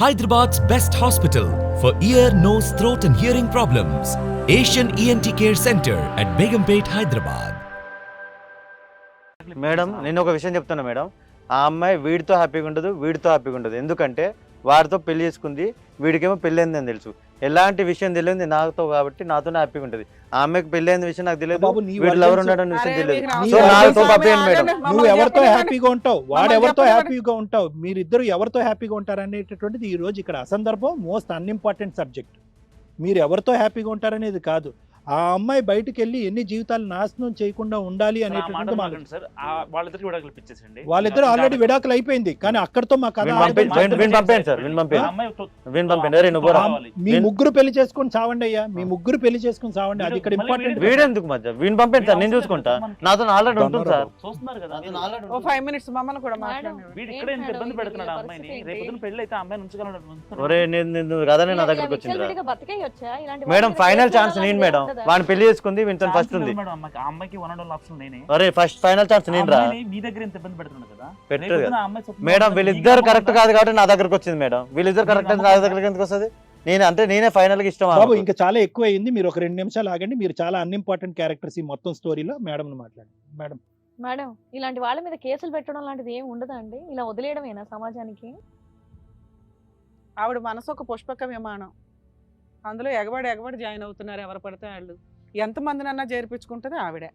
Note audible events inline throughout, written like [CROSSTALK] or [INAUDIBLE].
Hyderabad's best hospital for ear nose throat and hearing problems Asian ENT care centre at Begumpet Hyderabad madam నేను ఒక విషయం చెప్తున్నా madam ఆ అమ్మాయి వీడితో హ్యాపీగా ఉండదు వీడితో హ్యాపీగా ఉండదు ఎందుకంటే వాడితో పెళ్ళి చేసుకుంది. వీడికేమో పెళ్ళైంది అని తెలుసు. ఎలాంటి విషయం తెలియదు నాతో కాబట్టి నాతోనే హ్యాపీగా ఉంటుంది. ఆ అమ్మాయికి పెళ్ళైంది విషయం నాకు తెలియదు. బాబు, నీ వీడిలో ఎవరు ఉన్నాడని విషయం తెలియదు. సో నాతో పంపేయండి మేడం. నువ్వు ఎవరితో. హ్యాపీగా ఉంటావు? వాడు ఎవరితో. హ్యాపీగా ఉంటావు? మీరిద్దరు ఎవరితో హ్యాపీగా ఉంటారు అనేటటువంటిది ఈ రోజు ఇక్కడ అసందర్భం మోస్ట్ అన్ఇంపార్టెంట్ సబ్జెక్ట్. మీరు ఎవరితో హ్యాపీగా ఉంటారనేది కాదు. ఆ అమ్మాయి బయటికి వెళ్ళి ఎన్ని జీవితాలు నాశనం చేయకుండా ఉండాలి విడాకులు ఇప్పించేసండి వాళ్ళిద్దరు ఆల్రెడీ విడాకులు అయిపోయింది. కానీ అక్కడతో మా కథ. మీ ముగ్గురు పెళ్ళి చేసుకొని చావండి అయ్యా. మీ ముగ్గురు పెళ్ళి చేసుకొని చావండి. అది ఇక్కడ ఇంపార్టెంట్. వీడు- వీడెందుకు మధ్య? వీణ్ పంపేయండి సార్ నేను చూసుకుంటా. నాతో ఆల్రెడీ ఉంటుంది సార్. చూస్తున్నారు కదా. ఫైవ్ మినిట్స్ మమ్మల్ని కూడా వీడు ఇక్కడ ఇంత మేడం ఇబ్బంది? పెడుతున్నాడు అమ్మాయిని. రేపు పెళ్ళి అయితే అమ్మాయిని ఉంచగలడు ఒరే నేను నేను కదనే నా దగ్గరకు వచ్చింది మేడం ఫైనల్ ఛాన్స్ నేను మేడం? వాడిని పెళ్ళి చేసుకుంది వీనితో ఫస్ట్ ఉంది. మేడం అమ్మాయికి ఆ అమ్మాయికి వన్ అండ్ ఆప్షన్ నేనే. అరే ఫస్ట్ ఫైనల్ ఛాన్స్ నేను రా మీ దగ్గర ఇంత ఇబ్బంది కదా. మేడం వీళ్ళిద్దరు కరెక్ట్? కాదు కాబట్టి నా దగ్గరకు వచ్చింది మేడం. వీళ్ళిద్దరు కరెక్ట్ అయితే నా దగ్గరకు ఎందుకు వస్తుంది? నేను అంటే నేనే ఫైనల్గా ఇష్టం. ఇంకా చాలా ఎక్కువ అయింది మీరు ఒక రెండు నిమిషాలు ఆగండి. మీరు చాలా అన్ఇంపార్టెంట్ క్యారెక్టర్స్ ఈ మొత్తం స్టోరీలో మేడం మాట్లాడండి. మేడం. మేడం ఇలాంటి వాళ్ళ మీద కేసులు పెట్టడం లాంటిది ఏం ఉండదా అండి? ఇలా వదిలేయడమేనా సమాజానికి? ఆవిడ మనసు ఒక పుష్పక విమానం. అందులో ఎగబడి ఎగబడి జాయిన్ అవుతున్నారు ఎవరు పడితే వాళ్ళు. ఎంతమందినన్నా చేర్పించుకుంటుంది ఆవిడే.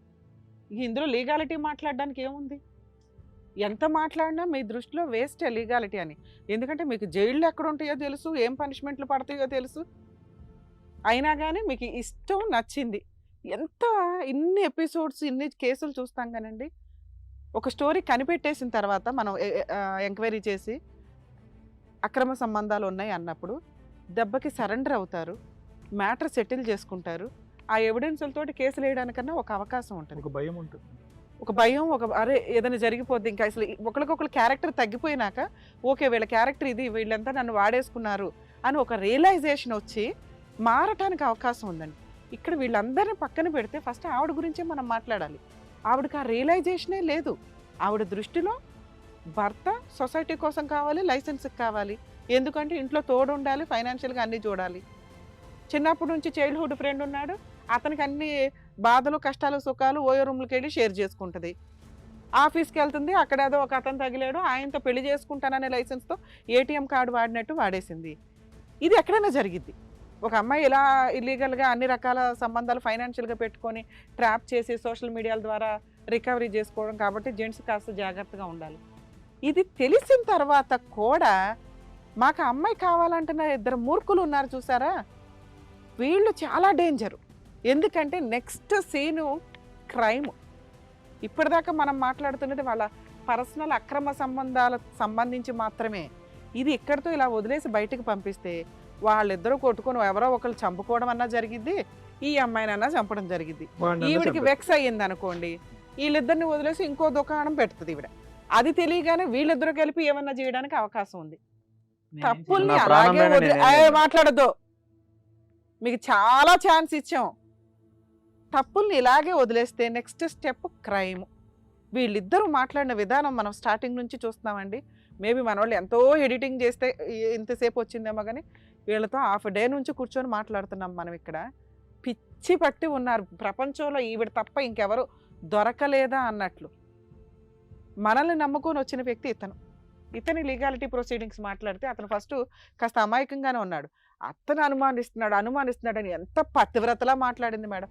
ఇందులో లీగాలిటీ మాట్లాడడానికి ఏముంది? ఎంత మాట్లాడినా మీ దృష్టిలో వేస్టే లీగాలిటీ అని. ఎందుకంటే మీకు జైళ్ళు ఎక్కడ ఉంటాయో తెలుసు ఏం పనిష్మెంట్లు పడతాయో తెలుసు. అయినా కానీ మీకు ఇష్టం నచ్చింది. ఎంత ఇన్ని ఎపిసోడ్స్ ఇన్ని కేసులు చూస్తాం కానండి. ఒక స్టోరీ కనిపెట్టేసిన తర్వాత మనం ఎంక్వైరీ చేసి అక్రమ సంబంధాలు ఉన్నాయి అన్నప్పుడు దెబ్బకి సరెండర్ అవుతారు మ్యాటర్ సెటిల్ చేసుకుంటారు ఆ ఎవిడెన్స్లతోటి కేసులు వేయడానికన్నా ఒక అవకాశం ఉంటుంది. ఒక భయం ఉంటుంది. ఒక భయం ఒక అరే ఏదైనా జరిగిపోద్ది ఇంకా అసలు ఒకరికొకరు క్యారెక్టర్ తగ్గిపోయినాక ఓకే వీళ్ళ క్యారెక్టర్ ఇది వీళ్ళంతా నన్ను వాడేసుకున్నారు అని ఒక రియలైజేషన్ వచ్చి మారటానికి అవకాశం ఉందండి. ఇక్కడ వీళ్ళందరినీ పక్కన పెడితే ఫస్ట్ ఆవిడ గురించే మనం మాట్లాడాలి. ఆవిడకి ఆ రియలైజేషనే లేదు. ఆవిడ దృష్టిలో భర్త సొసైటీ కోసం కావాలి లైసెన్స్కి కావాలి. ఎందుకంటే ఇంట్లో తోడు ఉండాలి ఫైనాన్షియల్గా అన్నీ చూడాలి. చిన్నప్పటి నుంచి చైల్డ్హుడ్ ఫ్రెండ్ ఉన్నాడు. అతనికి అన్ని బాధలు కష్టాలు సుఖాలు ఓయో రూమ్లకి వెళ్ళి షేర్ చేసుకుంటుంది. ఆఫీస్కి వెళ్తుంది. అక్కడ ఏదో ఒక అతను తగిలాడు. ఆయనతో పెళ్ళి చేసుకుంటాననే లైసెన్స్తో ఏటీఎం కార్డు వాడినట్టు వాడేసింది. ఇది ఎక్కడైనా జరిగిద్ది. ఒక అమ్మాయి ఇలా ఇల్లీగల్గా అన్ని రకాల సంబంధాలు ఫైనాన్షియల్గా పెట్టుకొని ట్రాప్ చేసి సోషల్ మీడియాల ద్వారా రికవరీ చేసుకోవడం కాబట్టి జెంట్స్ కాస్త జాగ్రత్తగా ఉండాలి. ఇది తెలిసిన తర్వాత కూడా మాకు అమ్మాయి కావాలంటున్న ఇద్దరు మూర్ఖులు ఉన్నారు చూసారా? వీళ్ళు చాలా డేంజరు. ఎందుకంటే నెక్స్ట్ సీను క్రైమ్. ఇప్పటిదాకా మనం మాట్లాడుతున్నది వాళ్ళ పర్సనల్ అక్రమ సంబంధాల సంబంధించి మాత్రమే. ఇది ఇక్కడితో ఇలా వదిలేసి బయటికి పంపిస్తే వాళ్ళిద్దరూ కొట్టుకొని ఎవరో ఒకరు చంపుకోవడం అన్నా జరిగిద్ది ఈ అమ్మాయినన్నా చంపడం జరిగిద్ది. ఈవిడికి వెక్స్ అయ్యింది అనుకోండి వీళ్ళిద్దరిని వదిలేసి ఇంకో దుకాణం పెడుతుంది ఈవిడ. అది తెలియగానే వీళ్ళిద్దరూ కలిపి ఏమన్నా చేయడానికి అవకాశం ఉంది. తప్పుల్ని అలాగే. మాట్లాడొద్దు. మీకు చాలా ఛాన్స్ ఇచ్చాం. తప్పుల్ని ఇలాగే వదిలేస్తే నెక్స్ట్ స్టెప్ క్రైమ్. వీళ్ళిద్దరూ మాట్లాడిన విధానం మనం స్టార్టింగ్ నుంచి చూస్తున్నామండి. మేబీ మన వాళ్ళు ఎంతో ఎడిటింగ్ చేస్తే ఇంతసేపు వచ్చిందేమో కానీ వీళ్ళతో హాఫ్ డే నుంచి కూర్చొని మాట్లాడుతున్నాం మనం ఇక్కడ. పిచ్చి పట్టి ఉన్నారు. ప్రపంచంలో ఈవిడ తప్ప ఇంకెవరు దొరకలేదా అన్నట్లు. మనల్ని నమ్ముకొని వచ్చిన వ్యక్తి ఇతను. ఇతని లీగాలిటీ ప్రొసీడింగ్స్ మాట్లాడితే అతను ఫస్ట్ కాస్త అమాయకంగానే ఉన్నాడు. అతను అనుమానిస్తున్నాడు అనుమానిస్తున్నాడు అని ఎంత పతివ్రతలా మాట్లాడింది మేడం.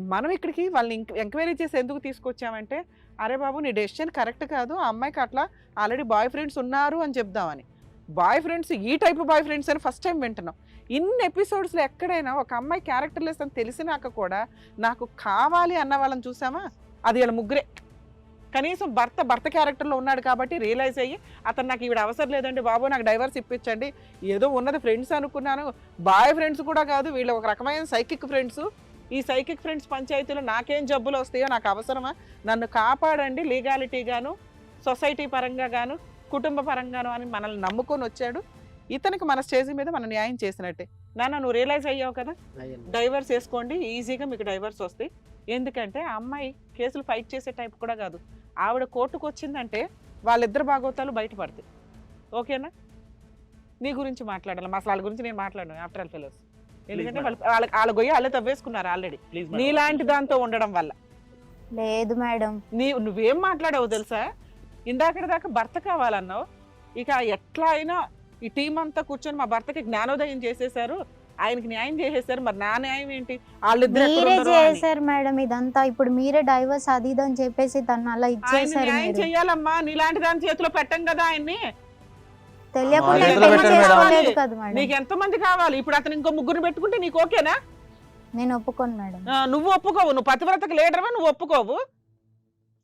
మనం ఇక్కడికి వాళ్ళని ఎంక్వైరీ చేసి ఎందుకు తీసుకొచ్చామంటే అరే బాబు నీ డెసిషన్ కరెక్ట్ కాదు ఆ అమ్మాయికి అట్లా ఆల్రెడీ బాయ్ ఫ్రెండ్స్ ఉన్నారు అని చెప్దామని. బాయ్ ఫ్రెండ్స్ ఈ టైప్ బాయ్ ఫ్రెండ్స్ అని ఫస్ట్ టైం వింటున్నాం. ఇన్ని ఎపిసోడ్స్లో ఎక్కడైనా ఒక అమ్మాయి క్యారెక్టర్లెస్ అని తెలిసినాక కూడా నాకు కావాలి అన్న వాళ్ళని చూసామా? అది వాళ్ళ ముగ్గురే. కనీసం భర్త భర్త క్యారెక్టర్లో ఉన్నాడు కాబట్టి రియలైజ్ అయ్యి అతను నాకు ఈవిడ అవసరం లేదండి బాబు నాకు డైవర్స్ ఇప్పించండి. ఏదో ఉన్నది ఫ్రెండ్స్ అనుకున్నాను. బాయ్ ఫ్రెండ్స్ కూడా కాదు వీళ్ళు ఒక రకమైన సైకిక్ ఫ్రెండ్స్. ఈ సైకిక్ ఫ్రెండ్స్ పంచాయతీలో నాకేం జబ్బులు వస్తాయో నాకు అవసరమా? నన్ను కాపాడండి లీగాలిటీగాను సొసైటీ పరంగా గాను కుటుంబ పరంగాను అని మనల్ని నమ్ముకొని వచ్చాడు. ఇతనికి మన స్టేజ్ మీద మనం న్యాయం చేసినట్టే. నాన్న నువ్వు రియలైజ్ అయ్యావు కదా? డైవర్స్ వేసుకోండి ఈజీగా మీకు డైవర్స్ వస్తాయి. ఎందుకంటే ఆ అమ్మాయి కేసులు ఫైట్ చేసే టైప్ కూడా కాదు. ఆవిడ కోర్టుకు వచ్చిందంటే వాళ్ళిద్దరు భాగవతాలు బయటపడతాయి. ఓకేనా? నీ గురించి మాట్లాడాలి. అసలు వాళ్ళ గురించి నేను మాట్లాడను ఆఫ్టర్ ఆల్ ఫెలోస్ ఎందుకంటే. వాళ్ళు వాళ్ళ వాళ్ళ గొయ్యి వాళ్ళే తవ్వేసుకున్నారు ఆల్రెడీ ప్లీజ్ నీలాంటి దాంతో ఉండడం వల్ల. లేదు మేడం నీ నువ్వేం మాట్లాడావు తెలుసా? ఇందాకటి దాకా భర్త కావాలన్నావు. ఇక ఎట్లా అయినా ఈ టీం అంతా కూర్చొని మా భర్తకి జ్ఞానోదయం చేసేసారు ఆయనకి న్యాయం చేసేసారు. మరి నా న్యాయం ఏంటి? మీరే. చేశారు మేడం ఇదంతా. ఇప్పుడు మీరే డైవర్స్ అది ఇది అని చెప్పేసి తను అలా ఇచ్చేసారు న్యాయం చెయ్యాలమ్మా. నీలాంటి దాని చేతిలో పెట్టం కదా ఆయన్ని. తెలియకుండా నీకు ఎంత మంది కావాలి? ఇప్పుడు అతను ఇంకో ముగ్గురు పెట్టుకుంటే నీకు ఓకేనా? నేను ఒప్పుకోను మేడం. నువ్వు ఒప్పుకోవు. నువ్వు పతివ్రతకు లీడర్వా? నువ్వు ఒప్పుకోవు.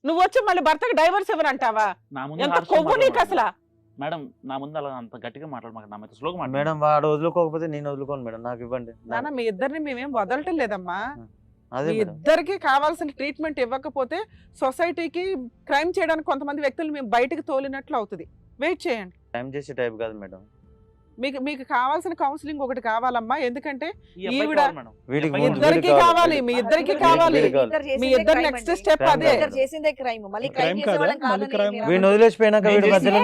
నువ్వు వచ్చి మళ్ళీ భర్తకి డైవర్స్ ఎవరంటావా ఎంత కొవ్వు నీకు. అసలు? మేడం నా ముందు అలా అంత గట్టిగా మాట్లాడమాక నా మీద స్లోగా మాట్లాడు. మేడం వాడు వదులుకోకపోతే నేను వదులుకోను మేడం నాకు ఇవ్వండి. నాన్న మీ ఇద్దరిని మేమేం వదలటం లేదమ్మా. అదే మీ మేడం. ఇద్దరికి కావాల్సిన ట్రీట్మెంట్ ఇవ్వకపోతే సొసైటీకి క్రైమ్ చేయడానికి కొంతమంది వ్యక్తులు మేము బయటికి తోలినట్లు అవుతుంది. వెయిట్ చేయండి. టైం చేసే టైప్ కాదు మేడం. మీకు మీకు కావాల్సిన కౌన్సిలింగ్ ఒకటి కావాలమ్మా ఎందుకంటే ఈవిడ- ఇద్దరికి కావాలి మీ ఇద్దరికి కావాలి మీ ఇద్దరు నెక్స్ట్. స్టెప్ అదే చేసిందే క్రైమ్ మళ్ళీ క్రైమ్ వీడిని. వదిలేసిపోయినాక వీడి మధ్యలో.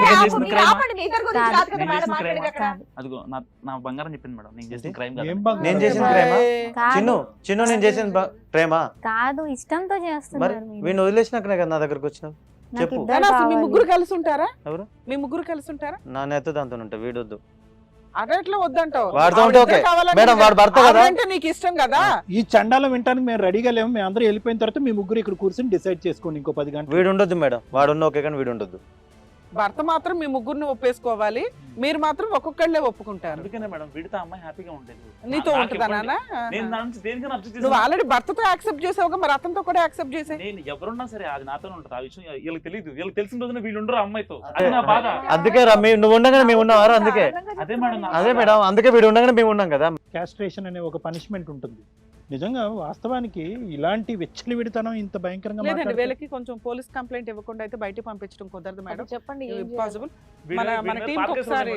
అదిగో నా నా బంగారం చెప్పింది మేడం నేను చేసిన? క్రైమ్? నేను చేసిన ప్రేమ కాదు. చిన్ను చిన్ను నేను చేసిన బ- ప్రేమ కాదు ఇష్టంతో మరి చేస్తున్నారు మీరు. వీడిని వదిలేసినాకనే కదా నా దగ్గరకు వచ్చినావు చెప్పు. మీ. ముగ్గురు కలిసి ఉంటారా ఎవరు? మీ ముగ్గురు కలిసి ఉంటారా నా నెత్త దాంతో ఉంటా వీడొద్దు అదెట్లా వద్దంటావు. వాడితో ఉంటే ఆవిడ ఓకే. కావాలంటే మేడం వాడు భర్త కదా? ఆవిడంటే నీకు ఇష్టం కదా? ఈ చండాలం వింటానికి మేము రెడీగా లేము. మేము అందరూ వెళ్ళిపోయిన తర్వాత మీ ముగ్గురు ఇక్కడ కూర్చొని డిసైడ్ చేసుకోండి ఇంకో పది గంటలు. వీడు ఉండొద్దు మేడం. వాడు ఉన్న ఓకే కానీ వీడు ఉండొద్దు భర్త మాత్రం మీ ముగ్గురిని ఒప్పేసుకోవాలి. మీరు మాత్రం ఒక్కొక్కళ్ళే ఒప్పుకుంటారు. అందుకనే మేడం వీడితో అమ్మాయి హ్యాపీగా ఉంటుంది నీతో ఉంటుందా ఇవ్వండి. నాన్న? నేను దాని నుంచి దేనికైనా అబ్జెక్ట్ నువ్వు ఆల్రెడీ భర్తతో యాక్సెప్ట్ చేసావుగా మరి అతనితో కూడా యాక్సెప్ట్ చేసే నేను ఎవరున్నా సరే అది నాతోనే ఉంటుంది. ఆ విషయం వీళ్ళకి తెలియదు వీళ్ళకి తెలిసిన రోజున వీళ్ళు ఉండరు ఆ అమ్మాయితో. అది నా బాధ. అందుకే రా మీ- నువ్వు ఉండగానే మేము ఉన్నావారా అందుకే. అదే మేడం అదే. మేడం అందుకే వీడు ఉండగానే మేము ఉన్నాం కదా. క్యాస్ట్రేషన్ అనే ఒక పనిష్మెంట్ ఉంటుంది. నిజంగా వాస్తవానికి ఇలాంటి వెచ్చలి విడతనం ఇంత భయంకరంగా లేదండి వీళ్ళకి కొంచెం పోలీస్ కంప్లైంట్ ఇవ్వకుండా అయితే బయట పంపించడం కుదరదు మేడం. చెప్పండి వీళ్ళు- మన- మన ఉన్నాయి ఒకసారి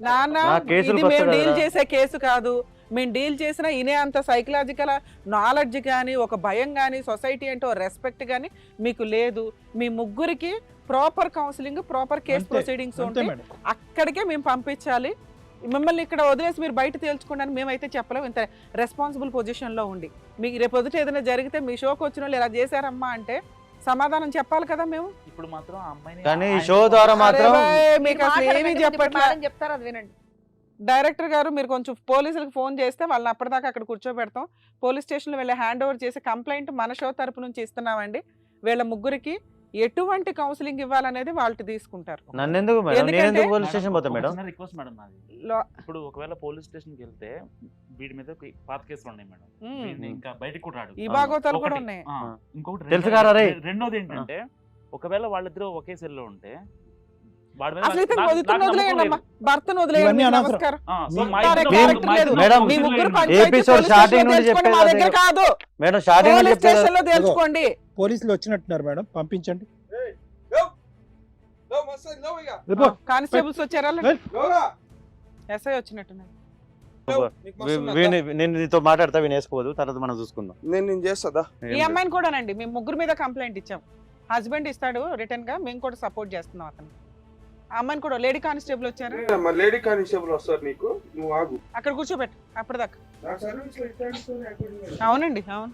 నాన్న ఇది మేము డీల్. చేసే కేసు కాదు. మేము డీల్ చేసిన ఇనే అంత సైకలాజికల్ నాలెడ్జ్ కానీ ఒక భయం కానీ సొసైటీ అంటే రెస్పెక్ట్ కానీ మీకు లేదు. మీ ముగ్గురికి proper counselling proper case proceedings ఉంటాయి మేడం. అక్కడికే మేము పంపించాలి. మిమ్మల్ని ఇక్కడ వదిలేసి మీరు బయట తేల్చుకోండి మేమైతే చెప్పలేము. ఇంత రెస్పాన్సిబుల్ పొజిషన్లో ఉండి. మీకు రేపు పొద్దుట ఏదైనా జరిగితే మీ షోకి వచ్చిన వాళ్ళు ఇలా చేశారమ్మా అంటే సమాధానం చెప్పాలి కదా మేము? ఇప్పుడు మాత్రం ఆ అమ్మాయిని కానీ ఈ షో ద్వారా మాత్రం మీకు అసలు ఏమీ చెప్పట్లే. చెప్తారు అది వినండి. డైరెక్టర్ గారు మీరు కొంచెం పోలీసులకు ఫోన్ చేస్తే వాళ్ళని అప్పటిదాకా అక్కడ కూర్చోబెడతాం. పోలీస్ స్టేషన్లో వెళ్ళి హ్యాండ్ ఓవర్ చేసి కంప్లైంట్ మన షో తరపు నుంచి ఇస్తున్నామండి. వీళ్ళ ముగ్గురికి ఎటువంటి కౌన్సిలింగ్ ఇవ్వాలనేది వాళ్ళు తీసుకుంటారు. నన్ను ఎందుకు మేడం? నేను ఎందుకంటే- ఎందుకు పోలీస్ స్టేషన్ పోతా మేడం? చిన్న రిక్వెస్ట్ మేడం నాది. లో- ఇప్పుడు ఒకవేళ పోలీస్ స్టేషన్కి వెళ్తే వీడి మీద ఒక పాత కేసులు ఉన్నాయి మేడం. మ్మ్. వీడిని ఇంకా బయటికి కూడా రాడు. ఈ భాగవతాలు కూడా ఒకటి. ఉన్నాయి. ఆ, ఇంకొకటి తెలుసు రెండోది- కారా రే? రెండోది ఏంటంటే ఒకవేళ వాళ్ళిద్దరూ ఒకే సెల్లో ఉంటే పోలీసులు వచ్చినట్టున్నారు మేడం. పంపించండి. కానిస్టేబుల్స్ వచ్చారా. ఎస్ఐ వచ్చినట్టున్నారు. నేను నీతో మాట్లాడతా వీని వేసుకోవద్దు తర్వాత మనం చూసుకుందాం. నేను నేను చేస్తుందా? ఈ అమ్మాయిని కూడానండి మేము ముగ్గురు మీద కంప్లైంట్ ఇచ్చాం. హస్బెండ్ ఇస్తాడు రిటర్న్గా మేము కూడా సపోర్ట్ చేస్తున్నాం అతను. ఆ అమ్మాయిని కూడా లేడీ కానిస్టేబుల్ వచ్చారు? లేడీ కానిస్టేబుల్ వస్తారు నీకు? నువ్వు ఆగు. అక్కడ కూర్చోబెట్టు అప్పటిదాకా. అవునండి అవును.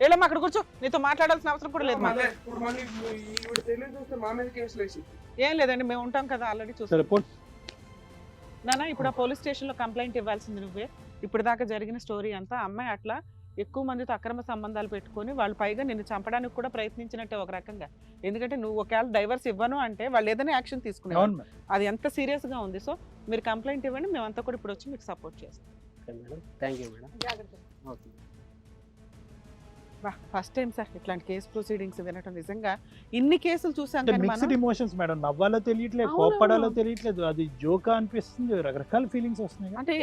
ఏలమ్మా అక్కడ కూర్చో. నీతో మాట్లాడాల్సిన అవసరం కూడా లేదు మాకు. ఏం లేదండి మేము ఉంటాం కదా ఆల్రెడీ చూస్తాం. సరే పో. నాన్న ఇప్పుడు ఆ పోలీస్ స్టేషన్లో కంప్లైంట్ ఇవ్వాల్సింది నువ్వే. ఇప్పుడు దాకా జరిగిన స్టోరీ అంతా అమ్మాయి అట్లా ఎక్కువ మందితో అక్రమ సంబంధాలు పెట్టుకొని వాళ్ళు పైగా నిన్ను చంపడానికి కూడా ప్రయత్నించినట్టే ఒక రకంగా. ఎందుకంటే నువ్వు ఒకవేళ డైవర్స్ ఇవ్వను అంటే వాళ్ళు ఏదైనా యాక్షన్ తీసుకునేవారు అది ఎంత సీరియస్గా ఉంది. సో మీరు కంప్లైంట్ ఇవ్వండి. మేమంతా కూడా ఇప్పుడు వచ్చి మీకు సపోర్ట్ చేస్తాం. మేడం. Thank you madam. జాగ్రత్త. ఓకే. ఫస్ట్ టైం సార్ ఇట్లాంటి కేసు ప్రొసీడింగ్స్ వినటం నిజంగా ఇన్ని కేసులు చూసాం కానీ మిక్స్డ్ ఇమోషన్స్ మేడం నవ్వాలో తెలియట్లేదు. కోప్పడాలో తెలియట్లేదు అది జోకా అనిపిస్తుంది రకరకాల ఫీలింగ్స్ వస్తున్నాయి. అంటే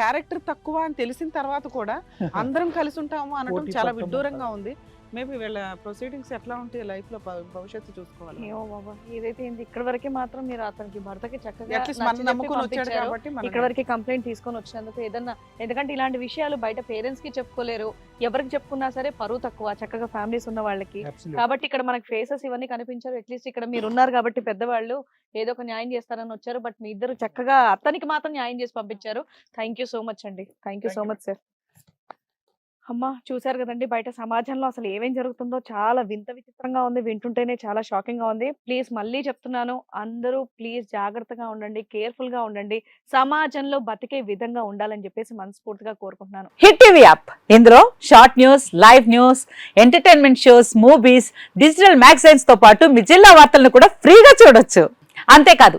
క్యారెక్టర్ తక్కువ అని తెలిసిన తర్వాత కూడా [LAUGHS] అందరం కలిసి ఉంటాము అనడం చాలా విడ్డూరంగా. ఉంది మేబీ వీళ్ళ ప్రొసీడింగ్స్ ఎట్లా ఉంటాయి లైఫ్లో భవిష్యత్తు చూసుకోవాలి ఏమో బాబా ఏదైతే ఏంది ఇక్కడ వరకే మాత్రం మీరు అతనికి భర్తకి చక్కగా నమ్ముకుని. కాబట్టి ఇక్కడ వరకు కంప్లైంట్ తీసుకొని వచ్చినందుకు ఏదన్నా ఎందుకంటే ఇలాంటి విషయాలు బయట పేరెంట్స్కి చెప్పుకోలేరు. ఎవరికి చెప్పుకున్నా సరే పరువు తక్కువ చక్కగా ఫ్యామిలీస్ ఉన్న వాళ్ళకి. కాబట్టి ఇక్కడ మనకి ఫేసెస్ ఇవన్నీ కనిపించారు. అట్లీస్ట్ ఇక్కడ మీరు ఉన్నారు కాబట్టి పెద్దవాళ్ళు ఏదో ఒక న్యాయం చేస్తారని వచ్చారు. బట్ మీ ఇద్దరు చక్కగా అతనికి మాత్రం న్యాయం చేసి పంపించారు. థ్యాంక్ యూ సో మచ్ అండి. Thank you so much sir అమ్మా! చూశారు కదండి! బయట సమాజంలో అసలు ఏమేం జరుగుతుందో చాలా వింత విచిత్రంగా ఉంది వింటుంటేనే చాలా షాకింగ్గా ఉంది. ప్లీజ్ మళ్ళీ చెప్తున్నాను. అందరూ ప్లీజ్ జాగ్రత్తగా ఉండండి కేర్ఫుల్గా ఉండండి. సమాజంలో బతికే విధంగా ఉండాలని చెప్పేసి మనస్ఫూర్తిగా కోరుకుంటున్నాను. Hit TV app. ఇందులో short news live news entertainment shows movies digital మ్యాగజైన్స్తో పాటు మీ జిల్లా వార్తలను కూడా ఫ్రీగా చూడొచ్చు. అంతేకాదు